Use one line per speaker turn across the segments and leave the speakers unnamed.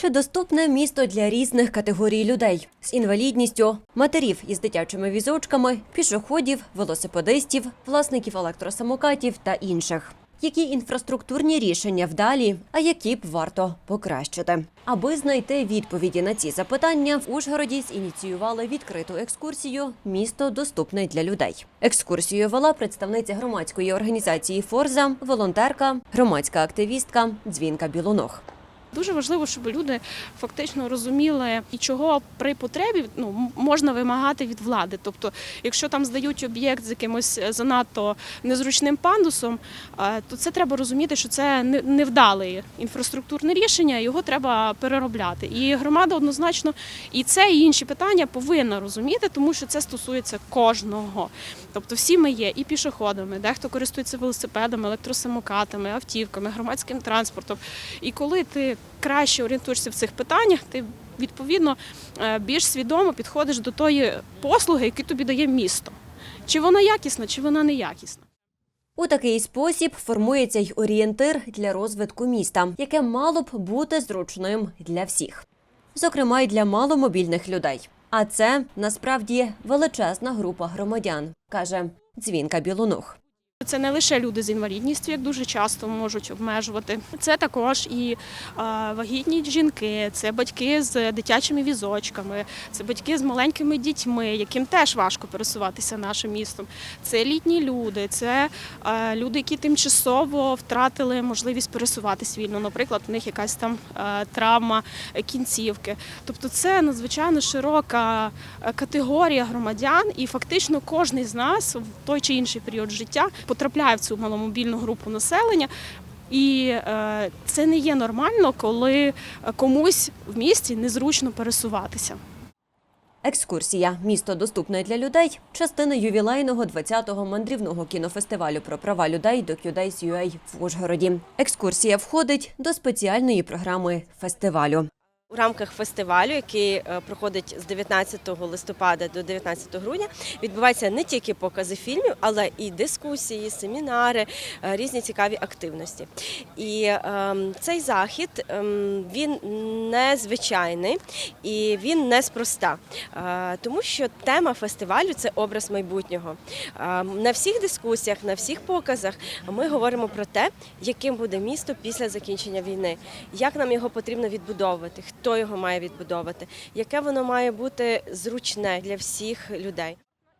Чи доступне місто для різних категорій людей з інвалідністю, матерів із дитячими візочками, пішоходів, велосипедистів, власників електросамокатів та інших? Які інфраструктурні рішення вдалі, а які б варто покращити? Аби знайти відповіді на ці запитання, в Ужгороді зініціювали відкриту екскурсію Місто доступне для людей. Екскурсію вела представниця громадської організації Форза, волонтерка, громадська активістка Дзвінка Білоног.
Дуже важливо, щоб люди фактично розуміли, і чого при потребі ну можна вимагати від влади. Тобто, якщо там здають об'єкт з якимось е, занадто незручним пандусом, е, то це треба розуміти, що це не- невдале інфраструктурне рішення, його треба переробляти. І громада однозначно і це, і інші питання повинна розуміти, тому що це стосується кожного. Тобто, всі ми є і пішоходами, дехто користується велосипедами, електросамокатами, автівками, громадським транспортом. І коли ти краще орієнтуєшся в цих питаннях, ти відповідно е, більш свідомо підходиш до тої послуги, яку тобі дає місто. Чи вона якісна, чи вона не якісна.
У такий спосіб формується й орієнтир для розвитку міста, яке мало б бути зручним для всіх, зокрема й для маломобільних людей. А це насправді величезна група громадян, каже Дзвінка Білонух.
Це не лише люди з інвалідністю, як дуже часто можуть обмежувати. Це також і вагітні жінки, це батьки з дитячими візочками, це батьки з маленькими дітьми, яким теж важко пересуватися нашим містом. Це літні люди, це люди, які тимчасово втратили можливість пересуватись вільно. Наприклад, у них якась там травма кінцівки. Тобто, це надзвичайно широка категорія громадян, і фактично кожен з нас в той чи інший період життя потрапляє в цю маломобільну групу населення. І е, це не є нормально, коли комусь в місті незручно пересуватися.
Екскурсія Місто доступне для людей частина ювілейного 20-го мандрівного кінофестивалю про права людей до UA в Ужгороді. Екскурсія входить до спеціальної програми фестивалю.
У рамках фестивалю, який е, проходить з 19 листопада до 19 грудня, відбуваються не тільки покази фільмів, але і дискусії, семінари, е, різні цікаві активності. І ем, цей захід ем, він незвичайний і він неспроста, е, тому що тема фестивалю це образ майбутнього. Е, на всіх дискусіях, на всіх показах ми говоримо про те, яким буде місто після закінчення війни, як нам його потрібно відбудовувати, хто його має відбудовувати, яке воно має бути зручне для всіх людей.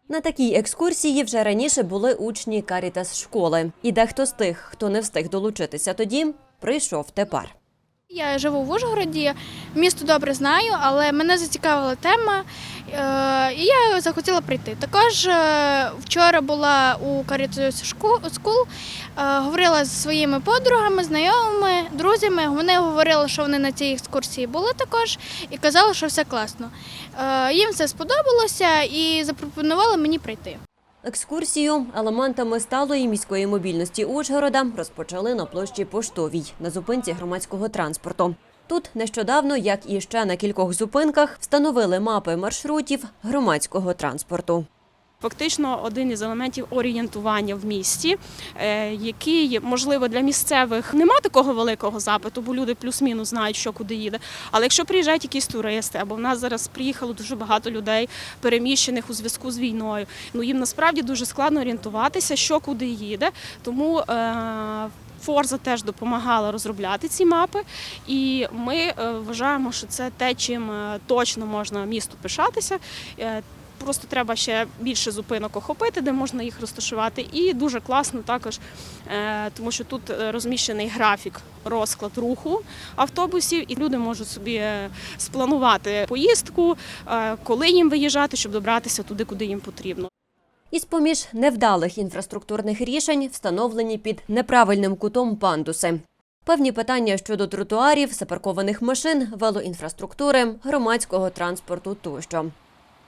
На такій екскурсії вже раніше були учні Карітас школи, і дехто з тих, хто не встиг долучитися тоді, прийшов тепер.
Я живу в Ужгороді, місто добре знаю, але мене зацікавила тема, е, і я захотіла прийти. Також е, вчора була у Caritas School, е, говорила зі своїми подругами, знайомими, друзями. Вони говорили, що вони на цій екскурсії були також, і казали, що все класно. Їм все сподобалося і запропонували мені прийти.
Екскурсію елементами сталої міської мобільності Ужгорода розпочали на площі Поштовій на зупинці громадського транспорту. Тут нещодавно, як і ще на кількох зупинках, встановили мапи маршрутів громадського транспорту.
Фактично, один із елементів орієнтування в місті, е, який можливо для місцевих нема такого великого запиту, бо люди плюс-мінус знають, що куди їде. Але якщо приїжджають якісь туристи, або в нас зараз приїхало дуже багато людей, переміщених у зв'язку з війною, ну їм насправді дуже складно орієнтуватися, що куди їде. Тому е, Форза теж допомагала розробляти ці мапи, і ми е, вважаємо, що це те, чим точно можна місту пишатися. Просто треба ще більше зупинок охопити, де можна їх розташувати. І дуже класно також, е, тому що тут е, розміщений графік, розклад руху автобусів, і люди можуть собі е, спланувати поїздку, коли їм виїжджати, щоб добратися туди, куди їм потрібно.
Із поміж невдалих інфраструктурних рішень встановлені під неправильним кутом пандуси. Певні питання щодо тротуарів, запаркованих машин, велоінфраструктури, громадського транспорту тощо.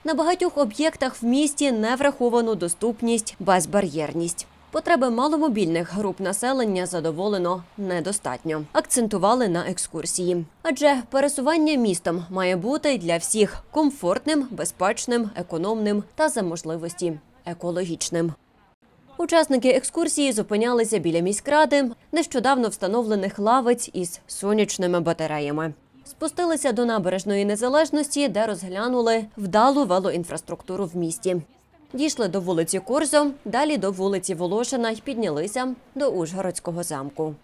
На багатьох об'єктах в місті не враховано доступність, безбар'єрність. Потреби маломобільних груп населення задоволено недостатньо. Акцентували на екскурсії. Адже пересування містом має бути для всіх комфортним, безпечним, економним та за можливості екологічним. Учасники екскурсії зупинялися біля міськради нещодавно встановлених лавиць із сонячними батареями. Спустилися до набережної незалежності, де розглянули вдалу велоінфраструктуру в місті. Дійшли до вулиці Курзо, далі до вулиці Волошина й піднялися до Ужгородського замку.